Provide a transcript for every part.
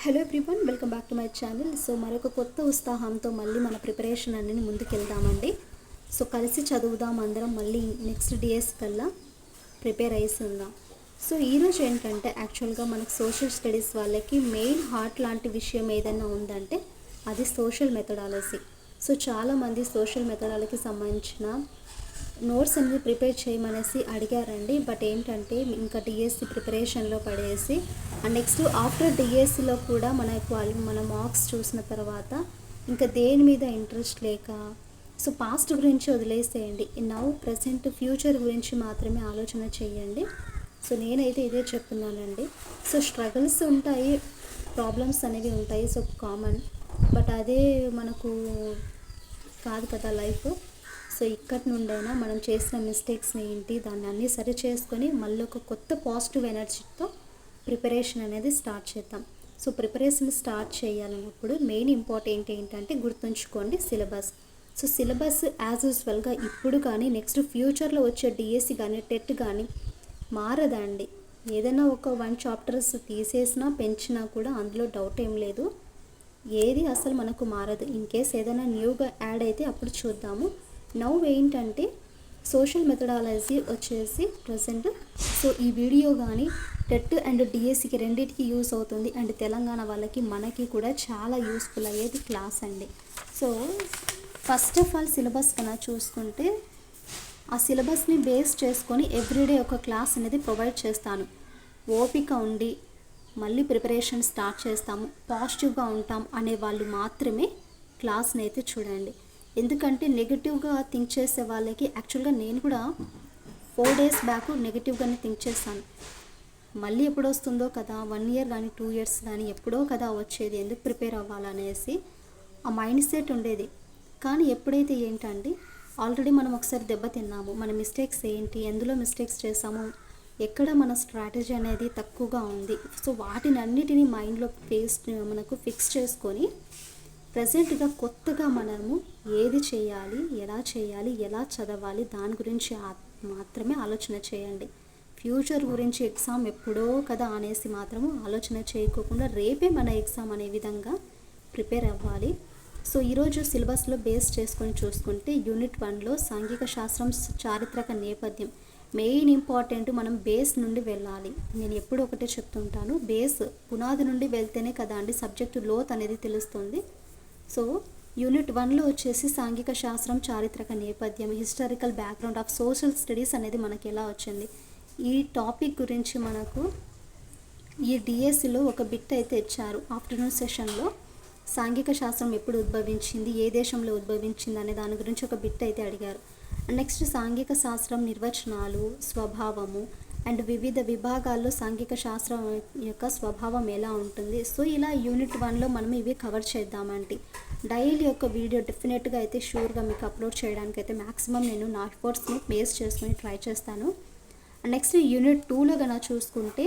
Hello everyone welcome back to my channel so మరొక కొత్త ఉత్సాహంతో మళ్ళీ మన ప్రిపరేషన్ అనేది ముందుకెళ్దామండి సో కలిసి చదువుదాం అందరం మళ్ళీ నెక్స్ట్ డేస్ కల్లా ప్రిపేర్ అయ్యి ఉందాం. సో ఈరోజు ఏంటంటే యాక్చువల్గా మనకు సోషల్ స్టడీస్ వాళ్ళకి మెయిన్ హార్ట్ లాంటి విషయం ఏదైనా ఉందంటే అది సోషల్ మెథడాలజీ సో చాలామంది సోషల్ మెథడాలజీకి సంబంధించిన నోట్స్ అనేది ప్రిపేర్ చేయమనేసి అడిగారండి. బట్ ఏంటంటే ఇంకా డిఎస్సి ప్రిపరేషన్లో పడేసి అండ్ నెక్స్ట్ ఆఫ్టర్ డిఎస్సిలో కూడా మన క్వాలి మన మార్క్స్ చూసిన తర్వాత ఇంకా దేని మీద ఇంట్రెస్ట్ లేక సో పాస్ట్ గురించి వదిలేసేయండి. నౌ ప్రజెంట్ ఫ్యూచర్ గురించి మాత్రమే ఆలోచన చేయండి. సో నేనైతే ఇదే చెప్తున్నానండి. సో స్ట్రగుల్స్ ఉంటాయి ప్రాబ్లమ్స్ అనేవి ఉంటాయి సో కామన్. బట్ అదే మనకు కాదు కదా లైఫ్. సో ఇక్కడి నుండైనా మనం చేసిన మిస్టేక్స్ని ఏంటి దాన్ని అన్నీ సరి చేసుకొని మళ్ళీ ఒక కొత్త పాజిటివ్ ఎనర్జీతో ప్రిపరేషన్ అనేది స్టార్ట్ చేద్దాం. సో ప్రిపరేషన్ స్టార్ట్ చేయాలన్నప్పుడు మెయిన్ ఇంపార్టెంట్ ఏంటంటే గుర్తుంచుకోండి సిలబస్ సో సిలబస్ యాజ్ యూజువల్గా ఇప్పుడు కానీ నెక్స్ట్ ఫ్యూచర్లో వచ్చే డిఎస్సి కానీ టెట్ కానీ మారదండి. ఏదైనా ఒక వన్ చాప్టర్స్ తీసేసినా పెంచినా కూడా అందులో డౌట్ ఏం లేదు. ఏది అసలు మనకు మారదు. ఇన్ కేస్ ఏదైనా న్యూగా యాడ్ అయితే అప్పుడు చూద్దాము. నౌ ఏంటంటే సోషల్ మెథడాలజీ వచ్చేసి ప్రజెంట్ సో ఈ వీడియో కానీ టెట్ అండ్ డిఎస్సికి రెండింటికి యూస్ అవుతుంది. అండ్ తెలంగాణ వాళ్ళకి మనకి కూడా చాలా యూస్ఫుల్ అయ్యేది క్లాస్ అండి. So first of all syllabus కన్నా చూసుకుంటే ఆ సిలబస్ని బేస్ చేసుకొని ఎవ్రీడే ఒక క్లాస్ అనేది ప్రొవైడ్ చేస్తాను. ఓపిక ఉండి మళ్ళీ ప్రిపరేషన్ స్టార్ట్ చేస్తాము. పాజిటివ్గా ఉంటాం అనే వాళ్ళు మాత్రమే క్లాస్ని అయితే చూడండి. ఎందుకంటే నెగిటివ్గా థింక్ చేసే వాళ్ళకి యాక్చువల్గా నేను కూడా ఫోర్ డేస్ బ్యాక్ నెగిటివ్గానే థింక్ చేశాను. మళ్ళీ ఎప్పుడు వస్తుందో కదా వన్ ఇయర్ కానీ టూ ఇయర్స్ కానీ ఎప్పుడో కదా వచ్చేది ఎందుకు ప్రిపేర్ అవ్వాలనేసి ఆ మైండ్ సెట్ ఉండేది. కానీ ఎప్పుడైతే ఏంటండి ఆల్రెడీ మనం ఒకసారి దెబ్బతిన్నాము మన మిస్టేక్స్ ఏంటి ఎందులో మిస్టేక్స్ చేసాము ఎక్కడ మన స్ట్రాటజీ అనేది తక్కువగా ఉంది. సో వాటిని అన్నిటినీ మైండ్లో ఫేస్ మనకు ఫిక్స్ చేసుకొని ప్రజెంట్గా కొత్తగా మనము ఏది చేయాలి ఎలా చేయాలి ఎలా చదవాలి దాని గురించి ఆ- మాత్రమే ఆలోచన చేయండి. ఫ్యూచర్ గురించి ఎగ్జామ్ ఎప్పుడో కదా అనేసి మాత్రము ఆలోచన చేయకోకుండా రేపే మన ఎగ్జామ్ అనే విధంగా ప్రిపేర్ అవ్వాలి. సో ఈరోజు సిలబస్లో బేస్ చేసుకొని చూసుకుంటే యూనిట్ వన్లో సాంఘిక శాస్త్రం చారిత్రక నేపథ్యం మెయిన్ ఇంపార్టెంట్ మనం బేస్ నుండి వెళ్ళాలి. నేను ఎప్పుడు ఒకటే చెప్తుంటాను బేస్ పునాది నుండి వెళ్తేనే కదా అండి సబ్జెక్టు లోత్ అనేది తెలుస్తుంది. సో యూనిట్ వన్లో వచ్చేసి సాంఘిక శాస్త్రం చారిత్రక నేపథ్యం historical background of social studies అనేది మనకి ఎలా వచ్చింది? ఈ టాపిక్ గురించి మనకు ఈ డిఎస్సిలో ఒక బిట్ అయితే ఇచ్చారు. ఆఫ్టర్నూన్ సెషన్లో సాంఘిక శాస్త్రం ఎప్పుడు ఉద్భవించింది ఏ దేశంలో ఉద్భవించింది అనే దాని గురించి ఒక బిట్ అయితే అడిగారు. నెక్స్ట్ సాంఘిక శాస్త్రం నిర్వచనాలు స్వభావము అండ్ వివిధ విభాగాల్లో సాంఘిక శాస్త్రం యొక్క స్వభావం ఎలా ఉంటుంది? సో ఇలా యూనిట్ వన్లో మనం ఇవి కవర్ చేద్దామండి డైలీ యొక్క వీడియో డెఫినెట్గా అయితే షూర్గా మీకు అప్లోడ్ చేయడానికి అయితే మ్యాక్సిమం నేను నా ఎఫర్ట్స్ని బేస్ చేసుకుని ట్రై చేస్తాను. నెక్స్ట్ యూనిట్ టూలో కనుక చూసుకుంటే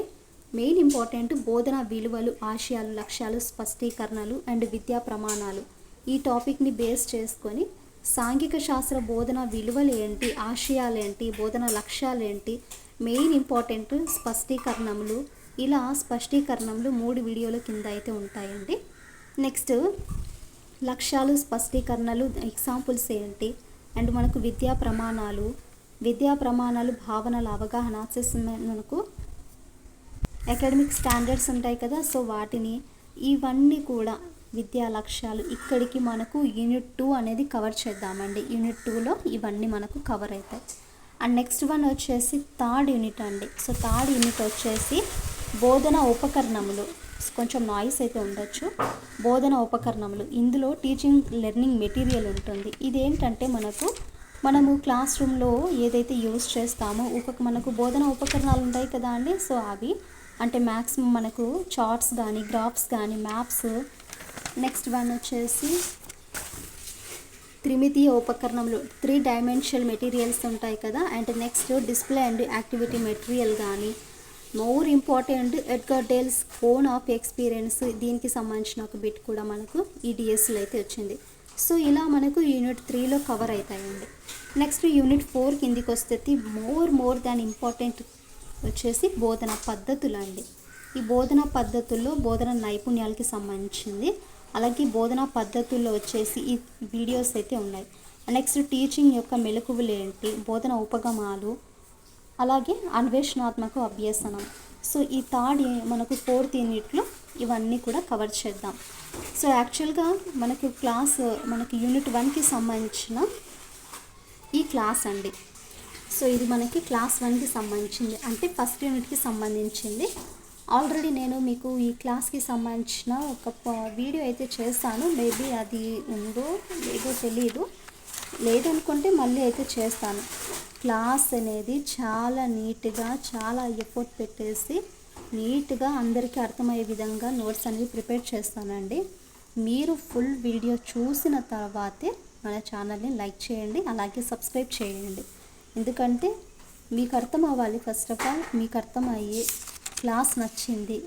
మెయిన్ ఇంపార్టెంట్ బోధన విలువలు ఆశయాలు లక్ష్యాలు స్పష్టీకరణలు అండ్ విద్యా ప్రమాణాలు. ఈ టాపిక్ని బేస్ చేసుకొని సాంఘిక శాస్త్ర బోధన విలువలు ఏంటి? ఆశయాలు ఏంటి? బోధన లక్ష్యాలు ఏంటి? మెయిన్ ఇంపార్టెంట్ స్పష్టీకరణములు ఇలా స్పష్టీకరణములు మూడు వీడియోల కింద అయితే ఉంటాయండి. నెక్స్ట్ లక్ష్యాలు స్పష్టీకరణలు ఎగ్జాంపుల్స్ ఏంటి? అండ్ మనకు విద్యా ప్రమాణాలు విద్యా ప్రమాణాలు భావనల అవగాహన మనకు అకాడమిక్ స్టాండర్డ్స్ ఉంటాయి కదా సో వాటిని ఇవన్నీ కూడా విద్యా లక్ష్యాలు ఇక్కడికి మనకు యూనిట్ టూ అనేది కవర్ చేద్దామండి. యూనిట్ టూలో ఇవన్నీ మనకు కవర్ అవుతాయి. అండ్ నెక్స్ట్ వన్ వచ్చేసి థర్డ్ యూనిట్ అండి. సో థర్డ్ యూనిట్ వచ్చేసి బోధన ఉపకరణములు. కొంచెం నాయిస్ అయితే ఉండొచ్చు. బోధన ఉపకరణములు. ఇందులో టీచింగ్ లెర్నింగ్ మెటీరియల్ ఉంటుంది. ఇదేంటంటే మనకు మనము క్లాస్ రూమ్లో ఏదైతే యూస్ చేస్తామో ఉప మనకు బోధన ఉపకరణాలు ఉంటాయి కదా అండి. సో అవి అంటే మ్యాక్సిమం మనకు చార్ట్స్ కానీ గ్రాఫ్స్ కానీ మ్యాప్స్ నెక్స్ట్ వన్ వచ్చేసి త్రిమితీయ ఉపకరణములు త్రీ డైమెన్షనల్ మెటీరియల్స్ ఉంటాయి కదా and next display and activity material కానీ more important Edgar Dale's cone of experience దీనికి సంబంధించిన ఒక బిట్ కూడా మనకు ఈ డిఎస్సిలో అయితే వచ్చింది. సో ఇలా మనకు యూనిట్ త్రీలో కవర్ అవుతాయండి. నెక్స్ట్ యూనిట్ ఫోర్ కిందికి వస్తే మోర్ మోర్ దాన్ ఇంపార్టెంట్ వచ్చేసి బోధన పద్ధతులు అండి ఈ బోధన పద్ధతుల్లో బోధన నైపుణ్యాలకి సంబంధించింది. అలాగే బోధనా పద్ధతుల్లో వచ్చేసి ఈ వీడియోస్ అయితే ఉన్నాయి. నెక్స్ట్ టీచింగ్ యొక్క మెలకువలు ఏంటి? బోధన ఉపగమాలు అలాగే అన్వేషణాత్మక అభ్యసనం. సో ఈ థర్డ్ మనకు ఫోర్త్ యూనిట్లో ఇవన్నీ కూడా కవర్ చేద్దాం. సో యాక్చువల్గా మనకు క్లాస్ మనకి యూనిట్ వన్కి సంబంధించిన ఈ క్లాస్ అండి. సో ఇది మనకి క్లాస్ వన్కి సంబంధించింది. అంటే ఫస్ట్ యూనిట్కి సంబంధించింది ఆల్రెడీ నేను మీకు ఈ క్లాస్కి సంబంధించిన ఒక ప- వీడియో అయితే చేస్తాను. మేబీ అది ఉందో లేదో తెలియదు లేదనుకుంటే మళ్ళీ అయితే చేస్తాను. క్లాస్ అనేది చాలా నీట్గా చాలా ఎఫర్ట్ పెట్టేసి నీట్గా అందరికీ అర్థమయ్యే విధంగా నోట్స్ అనేవి ప్రిపేర్ చేస్తానండి. మీరు ఫుల్ వీడియో చూసిన తర్వాతే మన ఛానల్ని లైక్ చేయండి అలాగే సబ్స్క్రైబ్ చేయండి. ఎందుకంటే మీకు అర్థం అవ్వాలి ఫస్ట్ ఆఫ్ ఆల్ మీకు అర్థమయ్యే క్లాస్ నచ్చింది.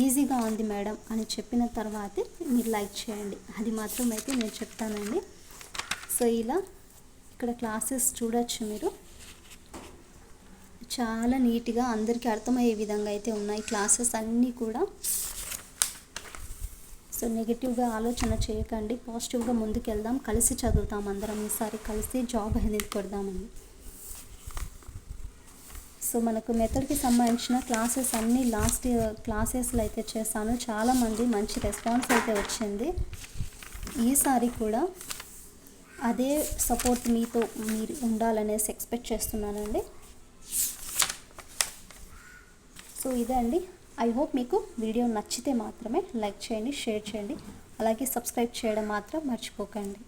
ఈజీగా ఉంది మేడం అని చెప్పిన తర్వాతే మీరు లైక్ చేయండి. అది మాత్రం అయితే నేను చెప్తానండి. సో ఇలా ఇక్కడ క్లాసెస్ చూడొచ్చు మీరు. చాలా నీట్గా అందరికీ అర్థమయ్యే విధంగా అయితే ఉన్నాయి క్లాసెస్ అన్నీ కూడా. సో నెగిటివ్గా ఆలోచన చేయకండి పాజిటివ్గా ముందుకెళ్దాం కలిసి చదువుతాం అందరం ఈసారి కలిసి జాబ్ అనేది కొడదామని. సో మనకు మెథడ్కి సంబంధించిన క్లాసెస్ అన్నీ లాస్ట్ క్లాసెస్లో అయితే చేశాను. చాలామంది మంచి రెస్పాన్స్ అయితే వచ్చింది. ఈసారి కూడా అదే సపోర్ట్ మీతో మీరు ఉండాలనేసి ఎక్స్పెక్ట్ చేస్తున్నానండి. సో ఇదే అండి. ఐ హోప్ మీకు వీడియో నచ్చితే మాత్రమే లైక్ చేయండి షేర్ చేయండి. అలాగే సబ్స్క్రైబ్ చేయడం మాత్రం మర్చిపోకండి.